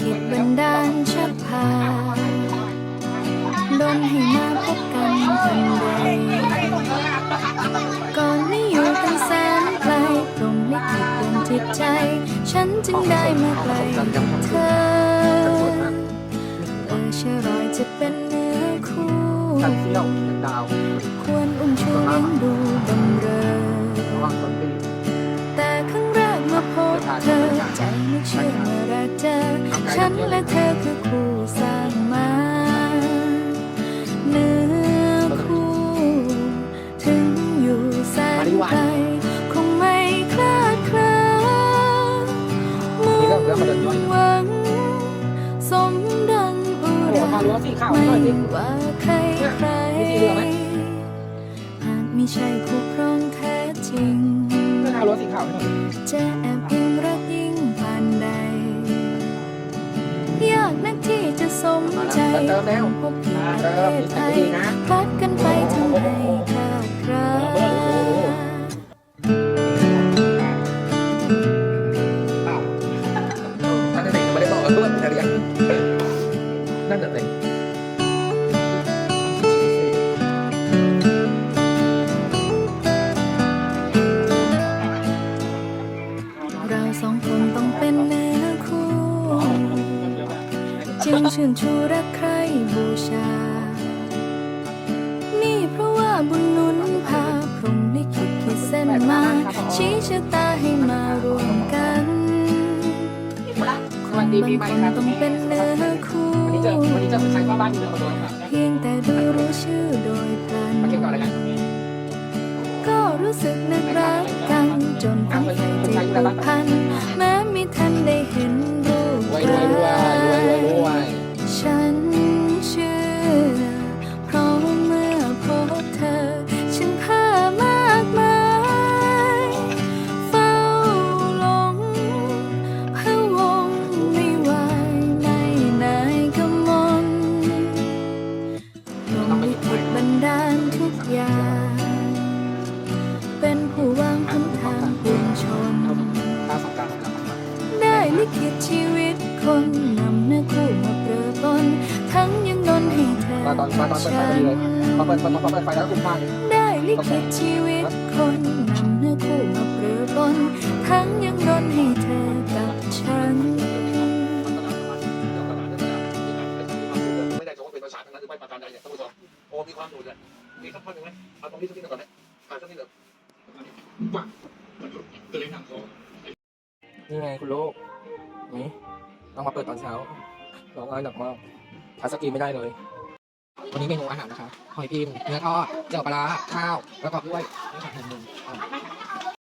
ขิตบันดาลชักพาดนให้มาพบกันทันใดก่อนไม่อยู่กันแสนไกลตรงลิขิตดวงจิตใจ ฉันจึงได้มาไกลเธอเออเชื่อรอยจะเป็นเนื้อคู่ควรอุ้มชูเลี้ยงดูบำเรอ ใจไม่เชื่อเมื่อแรกเจอฉันและเธอคือคู่สร้างมาเนื้อคู่ ถึงอยู่แสนไกลคงไม่คลาดเคลื่อนมุ่งหวังสมดังอุรามารั้วาวไม่หน่อยสิว่าใครใครมีสีเหากไม่ใช่คู่ครองแท้จริงเจ้าวให้หน่อยจะแอบ มใจเติมแล้วพบที่ปเติระมเทศนิไทสัยยดีนะพลัดกันไปทำให้คลาดคลาดเปล่าท่นเด็กไม่ได้บอกเพื่อนอะไรอย่างนั่นเด็กเราสองคนต้องเป็นเนื้อ จึงชื่นชูรักใครบูชา นี่เพราะว่าบุญหนุนพาพรหมลิขิตขีดเส้นมา ชี้ชะตาให้มารวมกันสวัสดีบาปีงใหม่คนครับต้องเป็นเนื้อคู่วันนี้เจอวันนี้เจอใครเข้าบ้านอยู่เลยคนเดียวครับเพียงแต่ได้รู้ชื่อโดยพลันมาเก็บก่อนเลยกันก็รู้สึกนึกรักกันจนฝังใจติดผูกพันแม้ ลิขิตชีวิตคนนำเนื้อคู่มาเปรอปนทั้งยังดนให้เธอมาตอนมาตอนเปิดไฟพอดีเลยพอเปิดพอเปิดไฟแล้วคุ้มมากเลยได้ลิขิตชีวิตคนนำเนื้อคู่มาเปรอปนทั้งยังดนให้เธอกับฉันไม่ได้จะว่าเป็นภาษาทั้งนั้นหรือไม่ประการใดเนี่ยท่านผู้ชมโอ้มีความหนุนเลยมีสักท่อนหนึ่งไหมเอาตรงนี้สักนิดหนึ่งก่อนไหมอ่าสักนิดหนึ่งว่านี่ไงคุณลูก นี้ ต้องมาเปิดตอนเช้าร้องไห้หนักมากทัสกีไม่ได้เลย วันนี้เมนูอาหารนะคะหอยพิมพ์เนื้อทอดเจียวปลาร้าข้าว แล้วก็กล้วยนี่ค่ะหนึ่งหนึ่งอะ